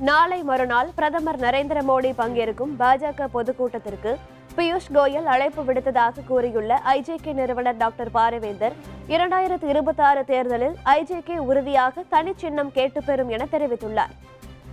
நாளை மறுநாள் பிரதமர் நரேந்திர மோடி பங்கேற்கும் பாஜக பொதுக்கூட்டத்திற்கு பியூஷ் கோயல் அழைப்பு விடுத்ததாக கூறியுள்ள ஐஜேகே நிறுவனர் டாக்டர் பாரிவேந்தர் இரண்டாயிரத்து இருபத்தாறு தேர்தலில் ஐஜேகே உறுதியாக தனிச்சின்னம் கேட்டுப்பெறும் என தெரிவித்துள்ளார்.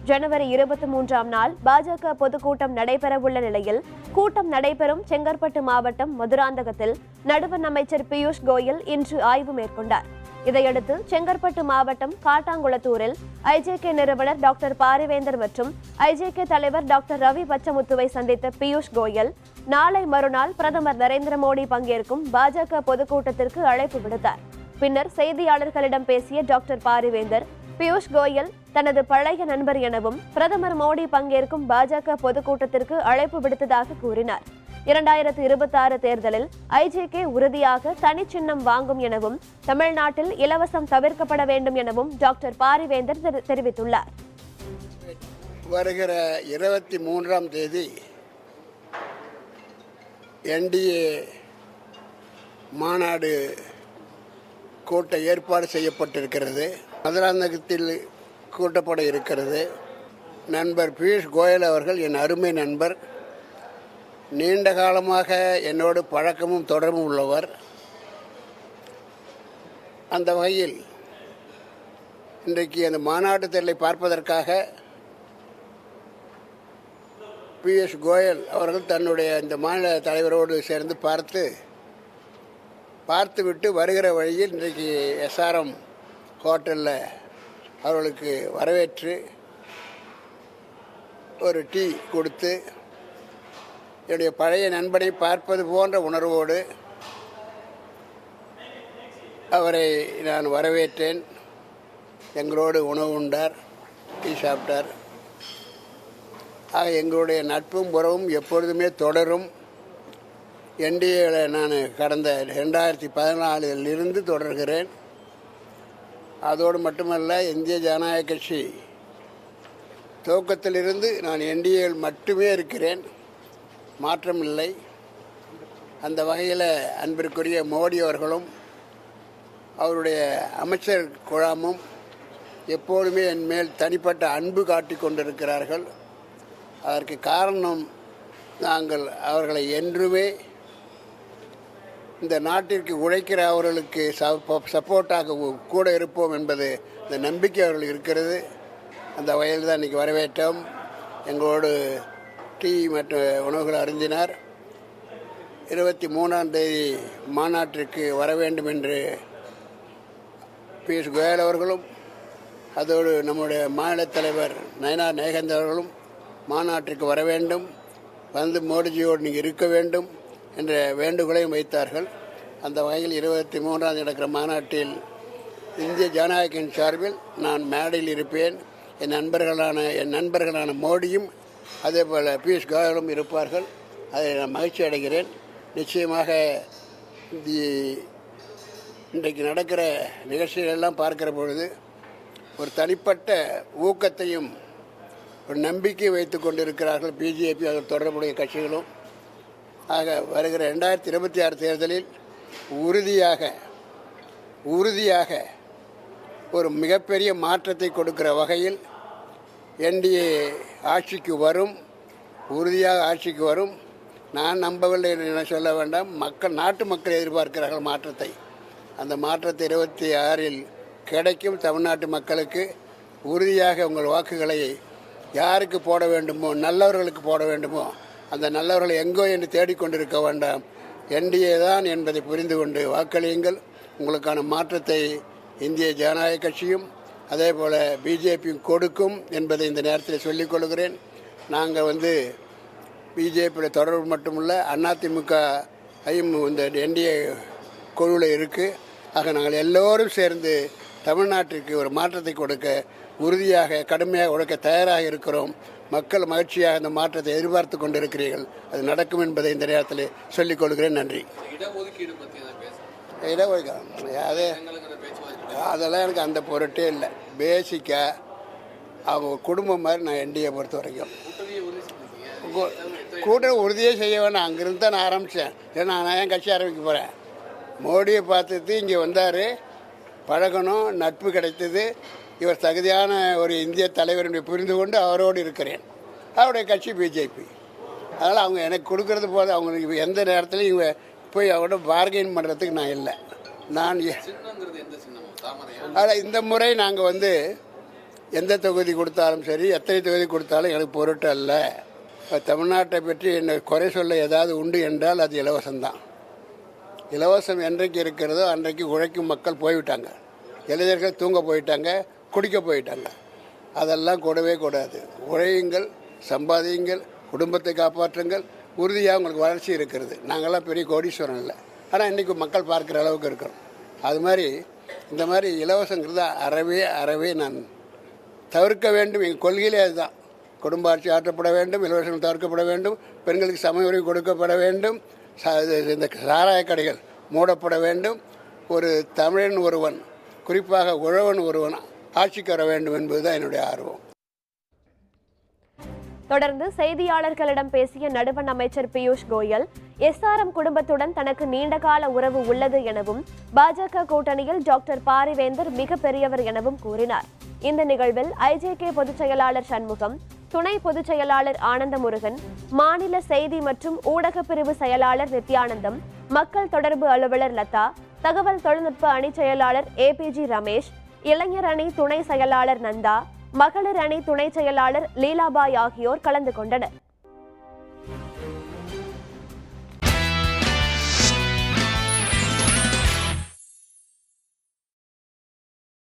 ஜனவரி இருபத்தி மூன்றாம் நாள் பாஜக பொதுக்கூட்டம் நடைபெறவுள்ள நிலையில் கூட்டம் நடைபெறும் செங்கற்பட்டு மாவட்டம் மதுராந்தகத்தில் நடுவண் அமைச்சர் பியூஷ் கோயல் இன்று ஆய்வு மேற்கொண்டார். இதையடுத்து செங்கற்பட்டு மாவட்டம் காட்டாங்குளத்தூரில் ஐஜேகே நிறுவனர் டாக்டர் பாரிவேந்தர் மற்றும் ஐஜேகே தலைவர் டாக்டர் ரவி பச்சமுத்துவை சந்தித்த பியூஷ் கோயல் நாளை மறுநாள் பிரதமர் நரேந்திர மோடி பங்கேற்கும் பாஜக பொதுக்கூட்டத்திற்கு அழைப்பு விடுத்தார். பின்னர் செய்தியாளர்களிடம் பேசிய டாக்டர் பாரிவேந்தர் பியூஷ் கோயல் தனது பழைய நண்பர் எனவும் பிரதமர் மோடி பங்கேற்கும் பாஜக பொதுக்கூட்டத்திற்கு அழைப்பு விடுத்ததாக கூறினார். இரண்டாயிரத்து இருபத்தாறு தேர்தலில் ஐஜேகே உறுதியாக தனிச்சின்னம் வாங்கும் எனவும் தமிழ்நாட்டில் இலவசம் தவிர்க்கப்பட வேண்டும் எனவும் டாக்டர் பாரிவேந்தர் தெரி- தெரிவித்துள்ளார். வருகிற இருபத்தி மூன்றாம் தேதி என்டிஏ மாநாடு கூட்ட ஏற்பாடு செய்யப்பட்டிருக்கிறது. மதுராந்தகத்தில் கூட்டப்பட இருக்கிறது. நண்பர் பியூஷ் கோயல் அவர்கள் என் அருமை நண்பர் நீண்ட காலமாக என்னோடு பழக்கமும் தொடர்பும் உள்ளவர். அந்த வகையில் இன்றைக்கு அந்த மாநாட்டு தேர்தலை பார்ப்பதற்காக பி. எஸ். கோயல் அவர்கள் தன்னுடைய இந்த மாநில தலைவரோடு சேர்ந்து பார்த்து பார்த்துவிட்டு வருகிற வழியில் இன்றைக்கு எஸ்ஆர்எம் ஹோட்டலில் அவர்களுக்கு வரவேற்று ஒரு டீ கொடுத்து என்னுடைய பழைய நண்பனை பார்ப்பது போன்ற உணர்வோடு அவரை நான் வரவேற்றேன். எங்களோடு உணவு உண்டார் டீ சாப்பிட்டார். ஆக எங்களுடைய நட்பும் உறவும் எப்பொழுதுமே தொடரும். என்டிஏவில் நான் கடந்த ரெண்டாயிரத்தி பதினாலிலிருந்து தொடர்கிறேன். அதோடு மட்டுமல்ல இந்திய ஜனநாயக கட்சி துவக்கத்திலிருந்து நான் என்டிஏவில் மட்டுமே இருக்கிறேன். மாற்றம் இல்லை அந்த வகையில் அன்பிற்குரிய மோடி அவர்களும் அவருடைய அமைச்சர் குழாமும் எப்போதுமே என் மேல் தனிப்பட்ட அன்பு காட்டி கொண்டிருக்கிறார்கள். அதற்கு காரணம் நாங்கள் அவர்களை என்றுமே இந்த நாட்டிற்கு உழைக்கிற அவர்களுக்கு சப்போர்ட்டாக கூட இருப்போம் என்பது இந்த நம்பிக்கை அவர்கள் இருக்கிறது. அந்த வகையில் தான் இன்றைக்கி வரவேற்றோம். எங்களோடு டீ மற்றும் உணவுகள் அருந்தினார் இருபத்தி மூணாம் தேதி மாநாட்டிற்கு வர வேண்டும் என்று பியூஷ் கோயல் அவர்களும் அதோடு நம்முடைய மாநில தலைவர் நயனார் நேகந்த் அவர்களும் மாநாட்டிற்கு வர வேண்டும். வந்து மோடிஜியோடு நீங்கள் இருக்க வேண்டும் என்ற வேண்டுகோளையும் வைத்தார்கள். அந்த வகையில் இருபத்தி மூன்றாம் நடக்கிற மாநாட்டில் இந்திய ஜனநாயகின் சார்பில் நான் மேடையில் இருப்பேன். என் நண்பர்களான என் நண்பர்களான மோடியும் அதே போல் பியூஷ் கோயலும் இருப்பார்கள். அதை நான் மகிழ்ச்சி அடைகிறேன். நிச்சயமாக தி இன்றைக்கு நடக்கிற நிகழ்ச்சிகளெல்லாம் பார்க்கிற பொழுது ஒரு தனிப்பட்ட ஊக்கத்தையும் ஒரு நம்பிக்கை வைத்து கொண்டிருக்கிறார்கள் பிஜேபி அதில் தொடர்புடைய கட்சிகளும். ஆக வருகிற ரெண்டாயிரத்தி இருபத்தி ஆறு தேர்தலில் உறுதியாக உறுதியாக ஒரு மிகப்பெரிய மாற்றத்தை கொடுக்கிற வகையில் என்டிஏ ஆட்சிக்கு வரும் உறுதியாக ஆட்சிக்கு வரும். நான் நம்பவில்லை என சொல்ல வேண்டாம். மக்கள் நாட்டு மக்கள் எதிர்பார்க்கிறார்கள் மாற்றத்தை. அந்த மாற்றத்தை இருபத்தி ஆறில் கிடைக்கும் தமிழ்நாட்டு மக்களுக்கு உறுதியாக உங்கள் வாக்குகளை யாருக்கு போட வேண்டுமோ நல்லவர்களுக்கு போட வேண்டுமோ அந்த நல்லவர்களை எங்கோ என்று தேடிக்கொண்டிருக்க வேண்டாம். என்டிஏ தான் என்பதை புரிந்து கொண்டு வாக்களியுங்கள். உங்களுக்கான மாற்றத்தை இந்திய ஜனநாயக கட்சியும் அதே போல் பிஜேபியும் கொடுக்கும் என்பதை இந்த நேரத்தில் சொல்லிக் கொள்கிறேன். நாங்கள் வந்து பிஜேபியில் தொடர்பு மட்டுமல்ல அதிமுக ஐயும் இந்த என்டிஏ குழுவில் இருக்குது ஆக நாங்கள் எல்லோரும் சேர்ந்து தமிழ்நாட்டிற்கு ஒரு மாற்றத்தை கொடுக்க உறுதியாக கடுமையாக உழைக்க தயாராக இருக்கிறோம். மக்கள் மகிழ்ச்சியாக இந்த மாற்றத்தை எதிர்பார்த்து கொண்டிருக்கிறீர்கள். அது நடக்கும் என்பதை இந்த நேரத்தில் சொல்லிக் கொள்கிறேன். நன்றி. இடஒதுக்கீடு அது அதெல்லாம் எனக்கு அந்த பொருட்டே இல்லை. பேசிக்காக அவங்க குடும்பம் மாதிரி நான் என்டிஏ பொறுத்த வரைக்கும். கூட்டணி கூட்டம் உறுதியே செய்ய வேணாம். அங்கேருந்து தான் நான் ஆரம்பித்தேன் ஏன்னா நான் ஏன் கட்சி ஆரம்பிக்க போகிறேன் மோடியை பார்த்துட்டு இங்கே வந்தார். பழகணும். நட்பு கிடைத்தது. இவர் தகுதியான ஒரு இந்திய தலைவர் என்று புரிந்து கொண்டு அவரோடு இருக்கிறேன். அவருடைய கட்சி பிஜேபி அதனால் அவங்க எனக்கு கொடுக்கறது போது அவங்களுக்கு எந்த நேரத்துலையும் இவங்க போய் அவரோட பார்கெயின் பண்ணுறதுக்கு நான் இல்லை. நான் ஆனால் இந்த முறை நாங்கள் வந்து எந்த தொகுதி கொடுத்தாலும் சரி எத்தனை தொகுதி கொடுத்தாலும் எனக்கு பொருட்டு அல்ல தமிழ்நாட்டை பற்றி என்ன குறை சொல்ல ஏதாவது உண்டு என்றால் அது இலவசம்தான். இலவசம் என்றைக்கு இருக்கிறதோ அன்றைக்கு உழைக்கும் மக்கள் போய்விட்டாங்க. இளைஞர்கள் தூங்க போயிட்டாங்க குடிக்க போயிட்டாங்க. அதெல்லாம் கூடவே கூடாது. உழையுங்கள் சம்பாதியுங்கள் குடும்பத்தை காப்பாற்றுங்கள் உறுதியாக உங்களுக்கு வளர்ச்சி இருக்கிறது. நாங்கள்லாம் பெரிய கோடீஸ்வரன் இல்லை. ஆனால் இன்றைக்கி மக்கள் பார்க்குற அளவுக்கு இருக்கிறோம். அது மாதிரி இந்த மாதிரி இலவசங்கிறத அறவே அறவே நான் தவிர்க்க வேண்டும். எங்கள் கொள்கையிலே அதுதான். குடும்ப ஆட்சி ஆற்றப்பட வேண்டும் இலவசங்கள் தவிர்க்கப்பட வேண்டும் பெண்களுக்கு சம உரிமை கொடுக்கப்பட வேண்டும் ச- இது- இந்த சாராய கடைகள் மூடப்பட வேண்டும். ஒரு தமிழன் ஒருவன் குறிப்பாக உழவன் ஒருவன் ஆட்சிக்கு வர வேண்டும் என்பது தான் என்னுடைய ஆர்வம். தொடர்ந்து செய்தியாளர்களிடம் பேசிய நடுவண் அமைச்சர் பியூஷ் கோயல் எஸ்ஆர்எம் குடும்பத்துடன் தனக்கு நீண்டகால உறவு உள்ளது எனவும் பாஜக கூட்டணியில் டாக்டர் பாரிவேந்தர் மிகப்பெரியவர் எனவும் கூறினார். இந்த நிகழ்வில் ஐஜேகே பொதுச் செயலாளர் சண்முகம் துணை பொதுச் செயலாளர் ஆனந்தமுருகன் மாநில செய்தி மற்றும் ஊடகப்பிரிவு செயலாளர் நித்யானந்தம் மக்கள் தொடர்பு அலுவலர் லதா தகவல் தொழில்நுட்ப அணி செயலாளர் ஏபிஜி ரமேஷ் இளைஞர் அணி துணை செயலாளர் நந்தா மகளிர் அணி துணை செயலாளர் லீலாபாய் ஆகியோர் கலந்து கொண்டனர்.